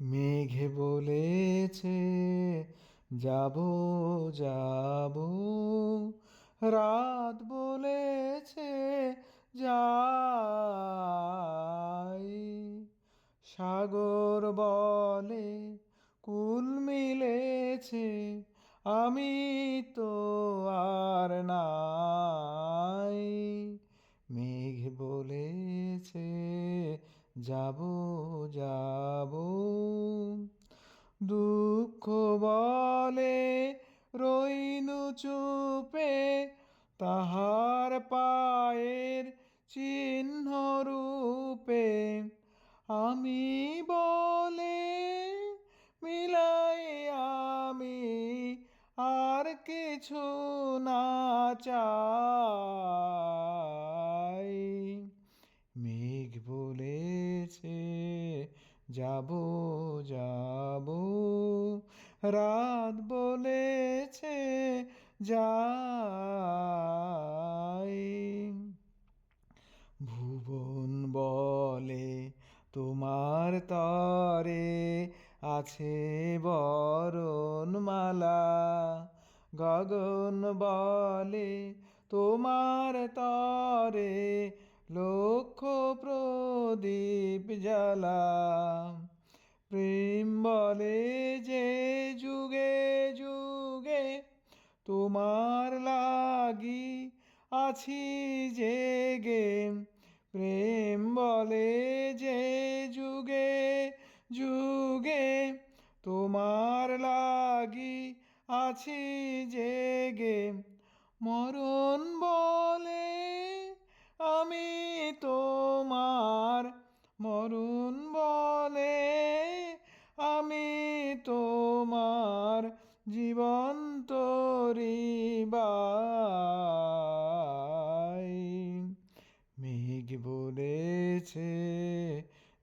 মেঘে বলেছে যাব যাব। রাত বলেছে যাই। সাগর বলে কুল মিলেছে আমি তো যাব যাব। দুঃখ বলে রইনু চুপে, তাহার পায়ের চিহ্ন রূপে। আমি বলে মিলাই আমি আর কিছু না চাই মেঘ বলেছে যাব যাব। রাত বলেছে, যাই। ভুবন বলে, তোমার তরে আছে বরণ মালা গগন বলে, তোমার তরে লক্ষ প্রদীপ জ্বালা প্রেম বলে যে যুগে যুগে তোমার লাগি আছি জেগে। প্রেম বলে যে যুগে যুগে তোমার লাগি আছি জেগে। মরণ বলে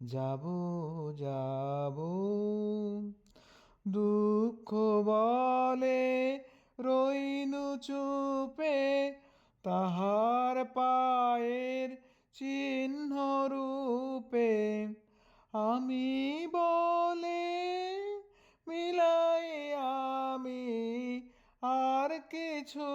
যাব যাব। দুঃখ বলে রইনু চুপে, তাহার পায়ের চিহ্ন রূপে। আমি বলে মিলাই আমি আর কিছু